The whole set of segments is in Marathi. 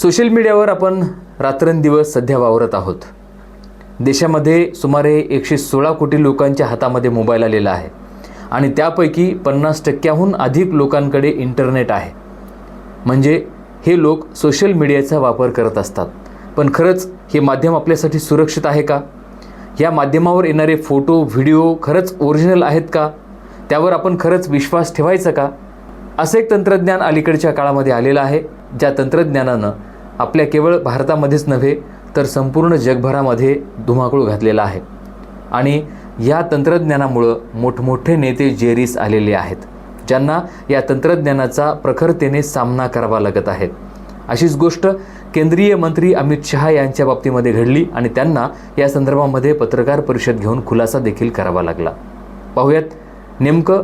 सोशल मीडियावर आपण रात्रंदिवस सध्या वावरत आहोत. देशामध्ये सुमारे एकशे सोळा कोटी लोकांच्या हातामध्ये मोबाईल आलेला आहे आणि त्यापैकी पन्नास टक्क्याहून अधिक लोकांकडे इंटरनेट आहे. म्हणजे हे लोक सोशल मीडियाचा वापर करत असतात. पण खरंच हे माध्यम आपल्यासाठी सुरक्षित आहे का? या माध्यमावर येणारे फोटो व्हिडिओ खरंच ओरिजिनल आहेत का? त्यावर आपण खरंच विश्वास ठेवायचा का? असं एक तंत्रज्ञान अलीकडच्या काळामध्ये आलेलं आहे ज्या तंत्रज्ञानानं आपल्या केवळ भारतामध्येच नव्हे तर संपूर्ण जगभरामध्ये धुमाकूळ घातलेला आहे. आणि या तंत्रज्ञानामुळं मोठमोठे नेते जेरीस आलेले आहेत ज्यांना या तंत्रज्ञानाचा प्रखरतेने सामना करावा लागत आहे. अशीच गोष्ट केंद्रीय मंत्री अमित शहा यांच्या बाबतीमध्ये घडली आणि त्यांना या संदर्भामध्ये पत्रकार परिषद घेऊन खुलासा देखील करावा लागला. पाहूयात नेमकं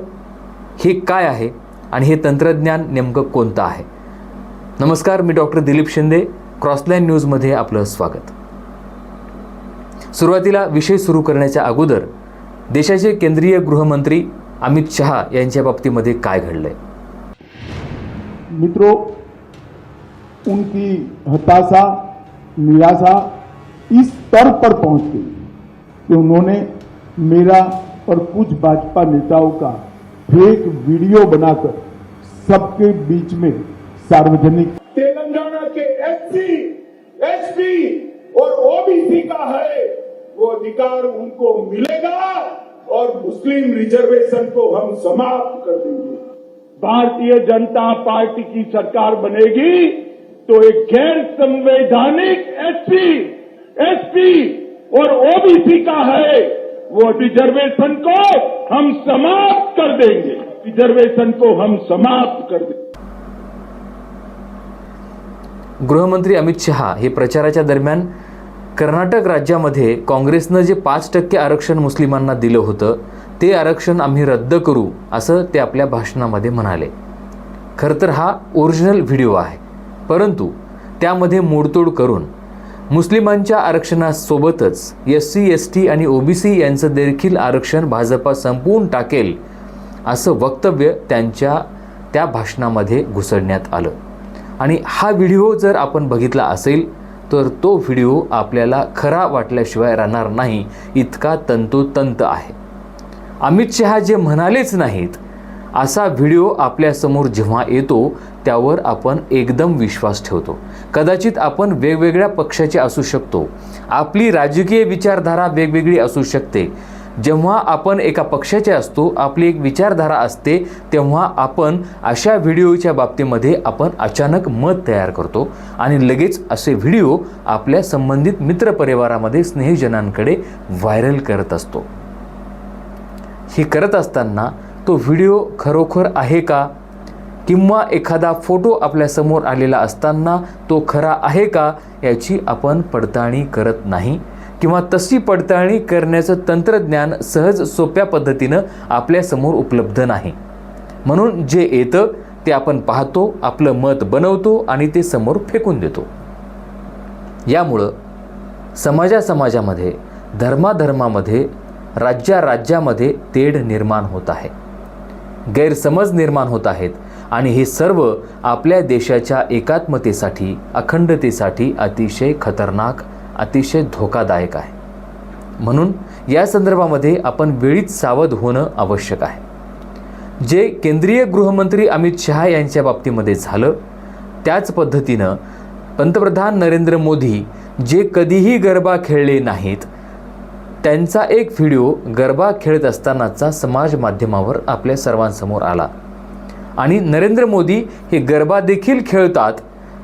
हे काय आहे आणि हे तंत्रज्ञान नेमकं कोणतं आहे? नमस्कार मी डॉक्टर दिलीप शिंदे क्रॉसलाईन न्यूजमध्ये आपलं स्वागत. सुरुवातीला विषय सुरू करण्याच्या अगोदर देशाचे केंद्रीय गृहमंत्री अमित शहा यांच्या बाबतीमध्ये काय घडलंय? मित्रो उनकी हताशा निराशा इस स्तर पर पहुंच गई कि उन्होंने मेरा और कुछ भाजपा नेताओं का फेक वीडियो बनाकर सबके बीच में सार्वजनिक। तेलंगाना के एससी, एसपी और ओबीसी का है वो अधिकार उनको मिलेगा और मुस्लिम रिजर्वेशन को हम समाप्त कर देंगे। भारतीय जनता पार्टी की सरकार बनेगी तो एक गैर संवैधानिक एससी, एसपी और ओबीसी का है वो रिजर्वेशन को हम समाप्त कर देंगे। रिजर्वेशन को हम समाप्त कर देंगे। गृहमंत्री अमित शहा हे प्रचाराच्या दरम्यान कर्नाटक राज्यामध्ये काँग्रेसनं जे पाच टक्के आरक्षण मुस्लिमांना दिलं होतं ते आरक्षण आम्ही रद्द करू असं ते आपल्या भाषणामध्ये म्हणाले. खरं तर हा ओरिजिनल व्हिडिओ आहे. परंतु त्यामध्ये मोडतोड करून मुस्लिमांच्या आरक्षणासोबतच एस सी एस टी आणि ओबीसी यांचं देखील आरक्षण भाजपा संपवून टाकेल असं वक्तव्य त्यांच्या त्या भाषणामध्ये घुसडण्यात आलं. आणि हा व्हिडिओ जर आपण बघितला असेल तर तो व्हिडिओ आपल्याला खरा वाटल्याशिवाय राहणार नाही. इतका तंतोतंत आहे. अमित शहा जे म्हणालेच नाहीत असा व्हिडिओ आपल्यासमोर जेव्हा येतो त्यावर आपण एकदम विश्वास ठेवतो. कदाचित आपण वेगवेगळ्या पक्षाचे असू शकतो. आपली राजकीय विचारधारा वेगवेगळी असू शकते. जेव्हा आपण एका पक्षाचे असतो आपली एक विचारधारा असते तेव्हा आपण अशा व्हिडिओच्या बाबतीमध्ये आपण अचानक मत तयार करतो. आणि लगेच असे व्हिडिओ आपल्या संबंधित मित्रपरिवारामध्ये स्नेहजनांकडे व्हायरल करत असतो. हे करत असताना तो व्हिडिओ खरोखर आहे का? किंवा एखादा फोटो आपल्यासमोर आलेला असताना तो खरा आहे का? याची आपण पडताळणी करत नाही. किंवा तशी पडताळणी करण्याचं तंत्रज्ञान सहज सोप्या पद्धतीनं आपल्यासमोर उपलब्ध नाही. म्हणून जे येतं ते आपण पाहतो आपलं मत बनवतो आणि ते समोर फेकून देतो. यामुळं समाजा समाजामध्ये धर्माधर्मामध्ये राज्या राज्यामध्ये तेढ निर्माण होत आहे. गैरसमज निर्माण होत आहेत आणि हे सर्व आपल्या देशाच्या एकात्मतेसाठी अखंडतेसाठी अतिशय खतरनाक अतिशय धोकादायक आहे. म्हणून या संदर्भामध्ये आपण वेळीच सावध होणं आवश्यक आहे. जे केंद्रीय गृहमंत्री अमित शहा यांच्या बाबतीमध्ये झालं त्याच पद्धतीनं पंतप्रधान नरेंद्र मोदी जे कधीही गरबा खेळले नाहीत त्यांचा एक व्हिडिओ गरबा खेळत असतानाचा समाज माध्यमावर आपल्या सर्वांसमोर आला. आणि नरेंद्र मोदी हे गरबा देखील खेळतात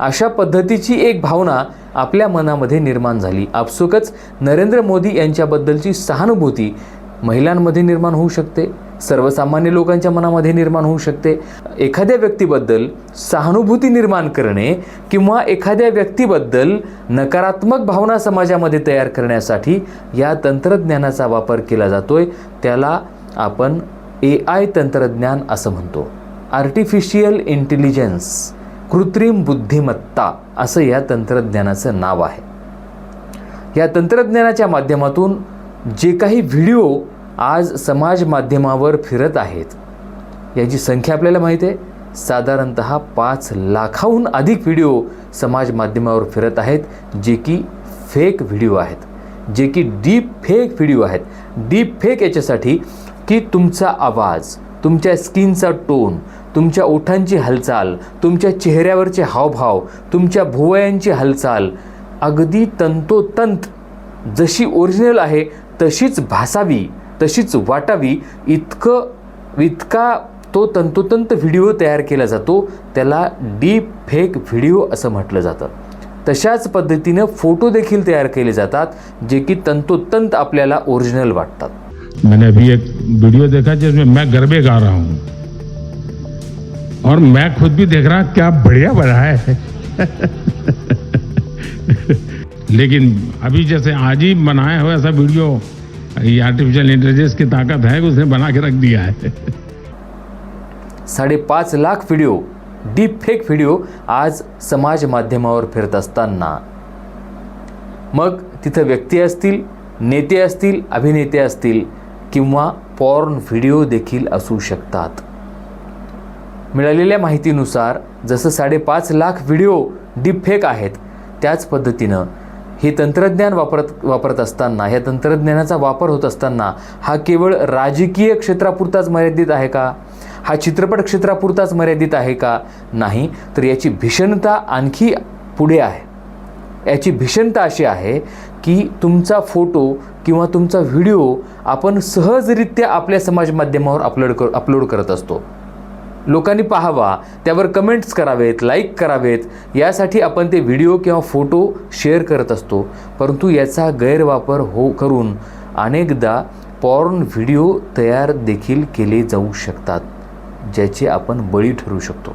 अशा पद्धतीची एक भावना आपल्या मनामध्ये निर्माण झाली. आपसुकच नरेंद्र मोदी यांच्याबद्दलची सहानुभूती महिलांमध्ये निर्माण होऊ शकते सर्वसामान्य लोकांच्या मनामध्ये निर्माण होऊ शकते. एखाद्या व्यक्तीबद्दल सहानुभूती निर्माण करणे किंवा एखाद्या व्यक्तीबद्दल नकारात्मक भावना समाजामध्ये तयार करण्यासाठी या तंत्रज्ञानाचा वापर केला जातोय. त्याला आपण ए आय तंत्रज्ञान असं म्हणतो. आर्टिफिशियल इंटेलिजन्स कृत्रिम बुद्धिमत्ता असं या तंत्रज्ञानाचं नाव आहे. या तंत्रज्ञानाच्या माध्यमातून जे काही व्हिडिओ आज समाज माध्यमावर फिरत आहेत याची संख्या आपल्याला माहीत आहे. साधारणत पाच लाखाहून अधिक व्हिडिओ समाज माध्यमावर फिरत आहेत जे की फेक व्हिडिओ आहेत. जे की डीप फेक व्हिडिओ आहेत. डीप फेक याच्यासाठी की तुमचा आवाज तुमच्या स्किनचा टोन तुमच्या ओठांची हालचाल तुमच्या चेहऱ्यावरचे हावभाव तुमच्या भुवयांची हालचाल अगदी तंतोतंत जशी ओरिजिनल आहे तशीच भासावी तशीच वाटावी इतकं इतका तो तंतोतंत व्हिडिओ तयार केला जातो त्याला डीप फेक व्हिडिओ असं म्हटलं जातं. तशाच पद्धतीनं फोटो देखील तयार केले जातात जे की तंतोतंत आपल्याला ओरिजिनल वाटतात. मैंने अभी एक वीडियो देखा जिसमें मैं गरबे गा रहा हूँ। और मैं खुद भी देख रहा क्या बढ़िया बना है। लेकिन अभी जैसे आज ही बनाया हुआ ऐसा वीडियो, ये आर्टिफिशियल इंटेलिजेंस की ताकत है उसने बना के रख दिया है। साडेपाच lakh video deep fake video आज समाज माध्यमावर फिरत असताना मग तिथं व्यक्ती असतील, नेते असतील, अभिनेते असतील, किंवा पॉर्न व्हिडिओ देखील असू शकतात। मिळालेल्या माहितीनुसार जसं साडेपाच लाख व्हिडिओ डीपफेक आहेत त्याच पद्धतीनं हे तंत्रज्ञान वापरत वापरत असताना ह्या तंत्रज्ञानाचा वापर होत असताना हा केवळ राजकीय क्षेत्रापुरताच मर्यादित आहे का? हा चित्रपट क्षेत्रापुरताच मर्यादित आहे का? नाही तर याची भीषणता आणखी पुढे आहे. याची भीषणता अशी आहे की तुमचा फोटो किंवा तुमचा व्हिडिओ आपण सहजरित्या आपल्या समाज माध्यमावर अपलोड कर अपलोड करत असतो. लोकांनी पाहावा त्यावर कमेंट्स करावेत लाईक करावेत. यासाठी आपण ते व्हिडिओ किंवा फोटो शेअर करत असतो. परंतु याचा गैरवापर हो करून अनेकदा पॉर्न व्हिडिओ तयार देखील केले जाऊ शकतात ज्याचे आपण बळी ठरू शकतो.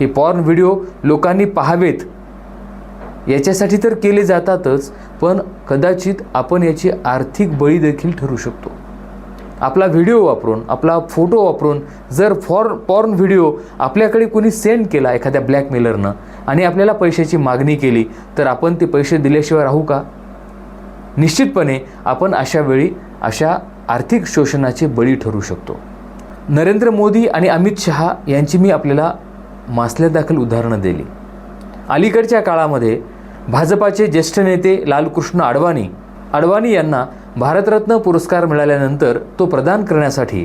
हे पॉर्न व्हिडिओ लोकांनी पाहावेत. याच्यासाठी तर केले जातातच पण कदाचित आपण याची आर्थिक बळी देखील ठरू शकतो. आपला व्हिडिओ वापरून आपला फोटो वापरून जर फॉर पॉर्न व्हिडिओ आपल्याकडे कोणी सेंड केला एखाद्या ब्लॅकमेलरनं आणि आपल्याला पैशाची मागणी केली तर आपण ते पैसे दिल्याशिवाय राहू का? निश्चितपणे आपण अशा वेळी अशा आर्थिक शोषणाचे बळी ठरू शकतो. नरेंद्र मोदी आणि अमित शहा यांची मी आपल्याला मासल्यादाखल उदाहरणं दिली. अलीकडच्या काळामध्ये भाजपाचे ज्येष्ठ नेते लालकृष्ण अडवाणी अडवाणी यांना भारतरत्न पुरस्कार मिळाल्यानंतर तो प्रदान करण्यासाठी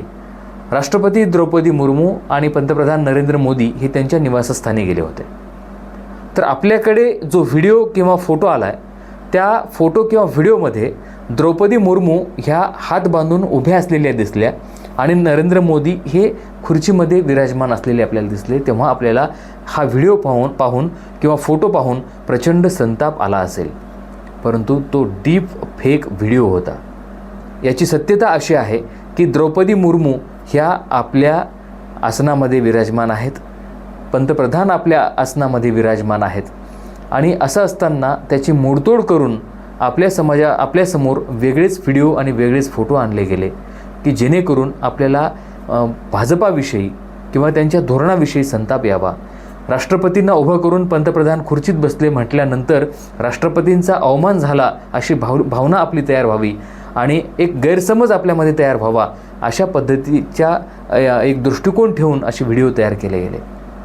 राष्ट्रपती द्रौपदी मुर्मू आणि पंतप्रधान नरेंद्र मोदी हे त्यांच्या निवासस्थानी गेले होते. तर आपल्याकडे जो व्हिडिओ किंवा फोटो आला आहे त्या फोटो किंवा व्हिडिओमध्ये द्रौपदी मुर्मू ह्या हात बांधून उभ्या असलेल्या दिसल्या आणि नरेंद्र मोदी हे खुर्चीमध्ये विराजमान असलेले आपल्याला दिसले तेव्हा आपल्याला हा व्हिडिओ पाहून पाहून किंवा फोटो पाहून प्रचंड संताप आला असेल. परंतु तो डीप फेक व्हिडिओ होता. याची सत्यता अशी आहे की द्रौपदी मुर्मू ह्या आपल्या आसनामध्ये विराजमान आहेत. पंतप्रधान आपल्या आसनामध्ये विराजमान आहेत. आणि असं असताना त्याची मोडतोड करून आपल्या समाजा आपल्यासमोर वेगळेच व्हिडिओ आणि वेगळेच फोटो आणले गेले की जेणेकरून आपल्याला भाजपाविषयी किंवा त्यांच्या धोरणाविषयी संताप यावा. राष्ट्रपतींना उभं करून पंतप्रधान खुर्चीत बसले म्हटल्यानंतर राष्ट्रपतींचा अवमान झाला अशी भाव भावना आपली तयार व्हावी आणि एक गैरसमज आपल्यामध्ये तयार व्हावा अशा पद्धतीच्या एक दृष्टिकोन ठेवून असे व्हिडिओ तयार केले गेले.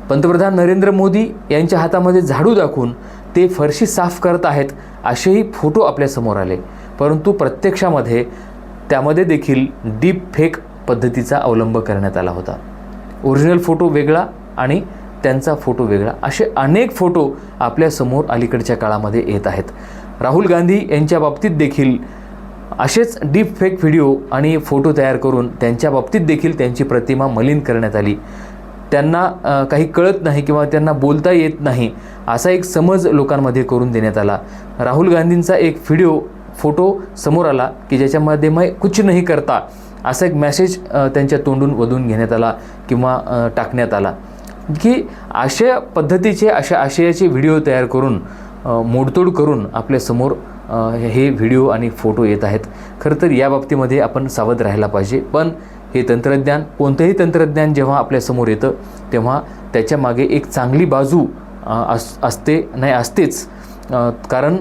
पंतप्रधान नरेंद्र मोदी यांच्या हातामध्ये झाडू दाखवून ते फरशी साफ करत आहेत असेही फोटो आपल्यासमोर आले. परंतु प्रत्यक्षामध्ये त्यामध्ये देखील डीप फेक पद्धतीचा अवलंब करण्यात आला होता. ओरिजिनल फोटो वेगळा आणि त्यांचा फोटो वेगळा. असे अनेक फोटो आपल्यासमोर अलीकडच्या काळामध्ये येत आहेत. राहुल गांधी यांच्या बाबतीत देखील असेच डीप फेक व्हिडिओ आणि फोटो तयार करून त्यांच्या बाबतीत देखील त्यांची प्रतिमा मलिन करण्यात आली. त्यांना काही कळत नाही किंवा त्यांना बोलता येत नाही असा एक समज लोकांमध्ये करून देण्यात आला. राहुल गांधींचा एक व्हिडिओ फोटो समोर आला की ज्याच्यामध्ये मग कुछ नाही करता असा एक मेसेज त्यांच्या तोंडून वधून घेण्यात आला किंवा टाकण्यात आला. की अशा पद्धतीचे अशा आशयाचे व्हिडिओ तयार करून मोडतोड करून आपल्यासमोर हे व्हिडिओ आणि फोटो येत आहेत. खरं तर या बाबतीमध्ये आपण सावध राहायला पाहिजे. पण हे तंत्रज्ञान कोणतंही तंत्रज्ञान जेव्हा आपल्यासमोर येतं तेव्हा त्याच्यामागे एक चांगली बाजू अस असते नाही असतेच. कारण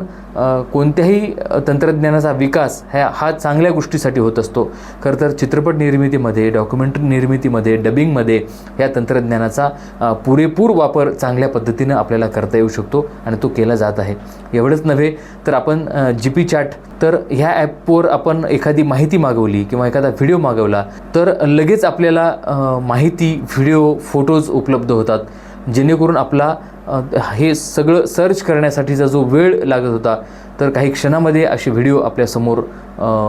कोणत्याही तंत्रज्ञानाचा विकास ह्या हा चांगल्या गोष्टीसाठी होत असतो. खरं तर चित्रपट निर्मितीमध्ये डॉक्युमेंटरी निर्मितीमध्ये डबिंगमध्ये या तंत्रज्ञानाचा पुरेपूर वापर चांगल्या पद्धतीनं आपल्याला करता येऊ शकतो आणि तो केला जात आहे. एवढंच नव्हे तर आपण जी पी चॅट तर ह्या ॲपवर आपण एखादी माहिती मागवली किंवा एखादा व्हिडिओ मागवला तर लगेच आपल्याला माहिती व्हिडिओ फोटोज उपलब्ध होतात. जेणेकरून आपला हे सगळं सर्च करण्यासाठीचा जो वेळ लागत होता तर काही क्षणामध्ये असे व्हिडिओ आपल्यासमोर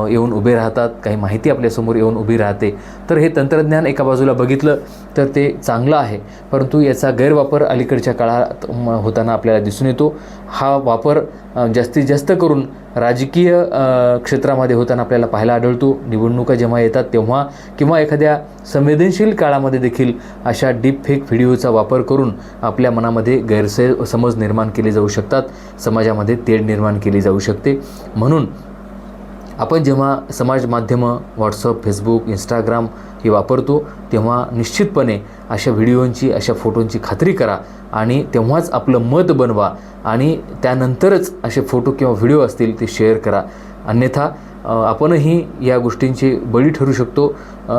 येऊन उभे राहतात काही माहिती आपल्यासमोर येऊन उभी राहते. तर हे तंत्रज्ञान एका बाजूला बघितलं तर ते चांगलं आहे परंतु याचा गैरवापर अलीकडच्या काळात होताना आपल्याला दिसून येतो. हा वापर जास्तीत जास्त करून राजकीय क्षेत्रामध्ये होताना आपल्याला पाहायला आढळतो. निवडणुका जेव्हा येतात तेव्हा किंवा एखाद्या संवेदनशील काळामध्ये देखील अशा डीप फेक व्हिडिओचा वापर करून आपल्या मनामध्ये गैरसे समज निर्माण केले जाऊ शकतात. समाजामध्ये तेढ निर्माण केली जाऊ शकते. म्हणून आपण जेव्हा समाज माध्यमं व्हॉट्सअप फेसबुक इंस्टाग्राम हे वापरतो तेव्हा निश्चितपणे अशा व्हिडिओंची अशा फोटोंची खात्री करा आणि तेव्हाच आपलं मत बनवा आणि त्यानंतरच असे फोटो किंवा व्हिडिओ असतील ते शेअर करा. अन्यथा आपणही या गोष्टींचे बळी ठरू शकतो.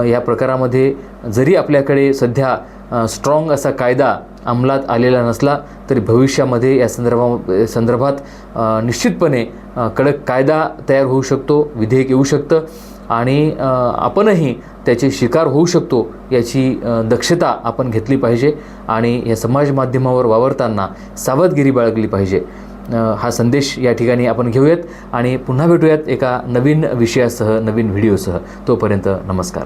या प्रकारामध्ये जरी आपल्याकडे सध्या स्ट्रॉंग असा कायदा अंमलात आलेला नसला तरी भविष्यामध्ये या संदर्भा संदर्भात निश्चितपणे कडक कायदा तयार होऊ शकतो विधेयक येऊ शकतं आणि आपणही त्याचे शिकार होऊ शकतो याची दक्षता आपण घेतली पाहिजे आणि या समाज माध्यमावर वावरताना सावधगिरी बाळगली पाहिजे. हा संदेश या ठिकाणी आपण घेऊयात आणि पुन्हा भेटूयात एका नवीन विषयासह नवीन व्हिडिओसह. तोपर्यंत नमस्कार.